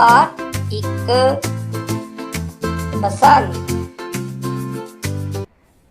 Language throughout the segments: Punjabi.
ਆਪਾਂ ਇੱਕ ਬਸੰਤ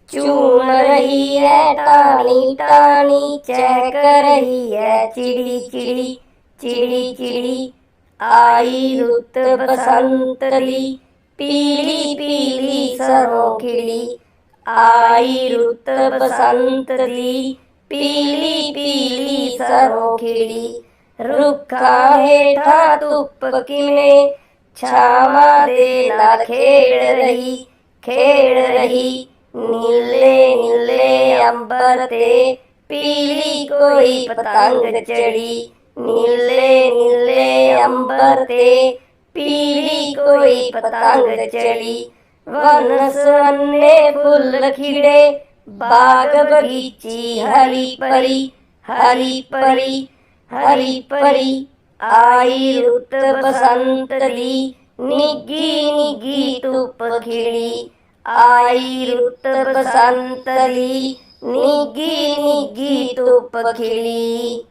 ਝੂਮ ਰਹੀ ਹੈ ਟਾਣੀ ਟਾਣੀ ਚਹਿਕ ਰਹੀ ਹੈ ਚਿੜੀ ਚਿੜੀ ਚਿੜੀ ਚਿੜੀ ਆਈ ਰੁੱਤ ਬਸੰਤ ਦੀ ਪੀਲੀ ਪੀਲੀ ਸਰੋਂ ਖਿੜੀ ਆਈ ਰੁੱਤ ਬਸੰਤ ਦੀ ਪੀਲੀ ਪੀਲੀ ਸਰੋਂ ਖਿੜੀ ਰੁੱਖਾਂ ਹੇਠਾਂ ਧੁੱਪ ਕਿਵੇਂ ਛਾਵਾਂ ਦੇ ਨਾਲ ਖੇਡ ਰਹੀ ਖੇਡ ਰਹੀ ਨੀਲੇ ਨੀਲੇ ਅੰਬਰ ਤੇ ਪੀਲੀ ਕੋਈ ਪਤੰਗ ਚੜੀ ਨੀਲੇ ਨੀਲੇ ਅੰਬਰ ਤੇ ਪੀਲੀ ਕੋਈ ਪਤੰਗ ਚੜੀ ਵਨ ਸਵੰਨੇ ਫੁੱਲ ਖਿੜੇ ਬਾਗ ਬਗੀਚੀ ਹਰੀ ਪਰੀ ਹਰੀ ਪਰੀ ਹਰੀ ਪਰੀ ਆਈ ਰੁੱਤ ਬਸੰਤ ਦੀ ਨਿੱਗੀ ਨਿੱਗੀ ਧੁੱਪ ਖਿੜੀ ਆਈ ਰੁੱਤ ਬਸੰਤ ਦੀ ਨਿੱਗੀ ਨਿੱਗੀ ਧੁੱਪ ਖਿੜੀ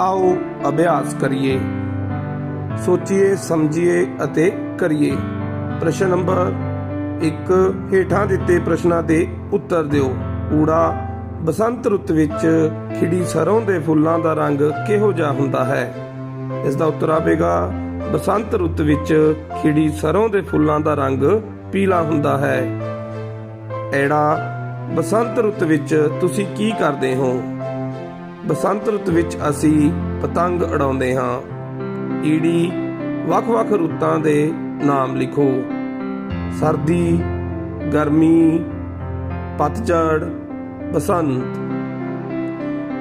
ਆਓ ਅਭਿਆਸ ਕਰੀਏ ਸੋਚੀਏ ਸਮਝੀਏ ਅਤੇ ਕਰੀਏ ਪ੍ਰਸ਼ਨ ਨੰਬਰ 1 ਹੇਠਾਂ ਦਿੱਤੇ ਪ੍ਰਸ਼ਨਾਂ ਦੇ ਉੱਤਰ ਦਿਓ ਊੜਾ ਬਸੰਤ ਰੁੱਤ ਵਿੱਚ ਖਿੜੀ ਸਰੋਂ ਦੇ ਫੁੱਲਾਂ ਦਾ ਰੰਗ ਕਿਹੋ ਜਿਹਾ ਹੁੰਦਾ ਹੈ? ਇਸ ਦਾ ਉੱਤਰ ਆਵੇਗਾ, ਬਸੰਤ ਰੁੱਤ ਵਿੱਚ ਖਿੜੀ ਸਰੋਂ ਦੇ ਫੁੱਲਾਂ ਦਾ ਰੰਗ ਪੀਲਾ ਹੁੰਦਾ ਹੈ। ਐੜਾ, ਬਸੰਤ ਰੁੱਤ ਵਿੱਚ ਤੁਸੀਂ ਕੀ ਕਰਦੇ ਹੋ? ਬਸੰਤ ਰੁੱਤ ਵਿੱਚ ਅਸੀਂ ਪਤੰਗ ਉਡਾਉਂਦੇ ਹਾਂ। ਈੜੀ ਵੱਖ-ਵੱਖ ਰੁੱਤਾਂ ਦੇ ਨਾਮ ਲਿਖੋ। ਸਰਦੀ, ਗਰਮੀ, ਪਤਝੜ ਬਸੰਤ।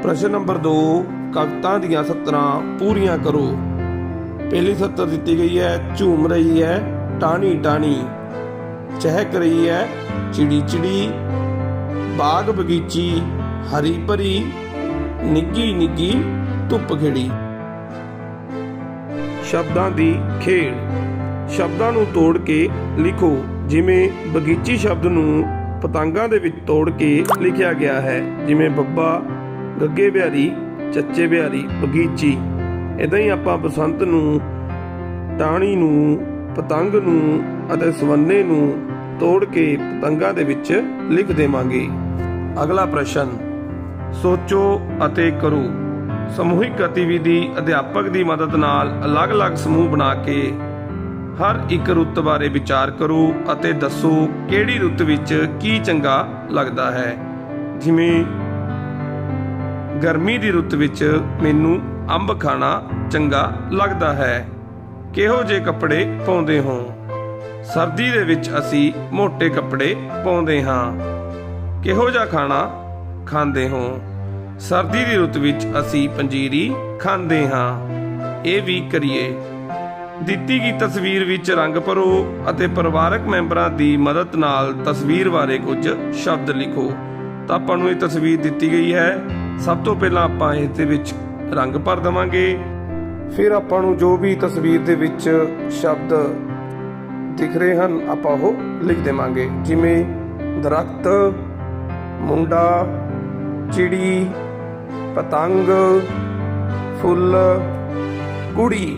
ਪ੍ਰਸ਼ਨ ਨੰਬਰ 2 ਕਵਿਤਾ ਦੀਆਂ ਸਤਰਾਂ ਪੂਰੀਆਂ ਕਰੋ। ਪਹਿਲੀ ਸਤਰ ਦਿੱਤੀ ਗਈ ਹੈ, ਝੂਮ ਰਹੀ ਹੈ ਟਾਣੀ ਟਾਣੀ ਚਹਿਕ ਰਹੀ ਹੈ, ਚਿੜੀ ਚਿੜੀ। ਬਾਗ ਬਗੀਚੀ, ਹਰੀ ਭਰੀ, ਨਿੱਗੀ ਨਿੱਗੀ ਧੁੱਪ ਖਿੜੀ। ਸ਼ਬਦਾਂ ਦੀ ਖੇਡ। ਸ਼ਬਦਾਂ ਨੂੰ ਤੋੜ ਕੇ ਲਿਖੋ, ਜਿਵੇਂ ਬਗੀਚੀ ਸ਼ਬਦ ਨੂੰ ਪਤੰਗਾਂ ਦੇ ਵਿੱਚ ਤੋੜ ਕੇ ਲਿਖਿਆ ਗਿਆ ਹੈ, ਜਿਵੇਂ ਬੱਬਾ, ਗੱਗੇ ਬਿਹਾਰੀ, ਚੱਚੇ ਬਿਹਾਰੀ, ਬਗੀਚੀ। ਇਦਾਂ ਹੀ ਆਪਾਂ ਬਸੰਤ ਨੂੰ ਟਾਣੀ ਨੂੰ, ਪਤੰਗ ਨੂੰ ਅਤੇ ਸਵੰਨੇ ਨੂੰ ਤੋੜ ਕੇ ਪਤੰਗਾਂ ਦੇ ਵਿੱਚ ਲਿਖ ਦੇਵਾਂਗੇ। ਅਗਲਾ ਪ੍ਰਸ਼ਨ, ਸੋਚੋ ਅਤੇ ਕਰੋ। ਸਮੂਹਿਕ ਗਤੀਵਿਧੀ ਅਧਿਆਪਕ ਦੀ ਮਦਦ ਨਾਲ ਅਲੱਗ-ਅਲੱਗ ਸਮੂਹ ਬਣਾ ਕੇ ਹਰ ਇੱਕ ਰੁੱਤ ਬਾਰੇ ਵਿਚਾਰ ਕਰੋ ਅਤੇ ਦੱਸੋ ਕਿਹੜੀ ਰੁੱਤ ਵਿੱਚ ਕੀ ਚੰਗਾ ਲੱਗਦਾ ਹੈ। ਜਿਵੇਂ, ਗਰਮੀ ਦੀ ਰੁੱਤ ਵਿੱਚ ਮੈਨੂੰ ਅੰਬ ਖਾਣਾ ਚੰਗਾ ਲੱਗਦਾ ਹੈ। ਕਿਹੋ ਜਿਹੇ ਕੱਪੜੇ ਪਾਉਂਦੇ ਹੋ? ਸਰਦੀ ਦੇ ਵਿੱਚ ਅਸੀਂ ਮੋٹے ਕੱਪੜੇ ਪਾਉਂਦੇ ਹਾਂ। ਕਿਹੋ ਜਿਹਾ ਖਾਣਾ ਖਾਂਦੇ ਹੋ? ਸਰਦੀ ਦੀ ਰੁੱਤ ਵਿੱਚ ਅਸੀਂ ਪੰਜੀਰੀ ਖਾਂਦੇ ਹਾਂ। ਇਹ ਵੀ ਕਰੀਏ। ਦਿੱਤੀ ਗਈ ਤਸਵੀਰ ਵਿੱਚ ਰੰਗ ਭਰੋ ਅਤੇ ਪਰਿਵਾਰਕ ਮੈਂਬਰਾਂ ਦੀ ਮਦਦ ਨਾਲ ਤਸਵੀਰ ਬਾਰੇ ਕੁਝ ਸ਼ਬਦ ਲਿਖੋ। ਤਾਂ ਆਪਾਂ ਨੂੰ ਇਹ ਤਸਵੀਰ ਦਿੱਤੀ ਗਈ ਹੈ। ਸਭ ਤੋਂ ਪਹਿਲਾਂ ਆਪਾਂ ਇਸ ਦੇ ਵਿੱਚ ਰੰਗ ਭਰ ਦਵਾਂਗੇ। ਫਿਰ ਆਪਾਂ ਨੂੰ ਜੋ ਵੀ ਤਸਵੀਰ ਦੇ ਵਿੱਚ ਸ਼ਬਦ ਦਿਖ ਰਹੇ ਹਨ, ਆਪਾਂ ਉਹ ਲਿਖ ਦੇਵਾਂਗੇ। ਜਿਵੇਂ ਦਰਖਤ, ਮੁੰਡਾ, ਚਿੜੀ, ਪਤੰਗ, ਫੁੱਲ ਕੁੜੀ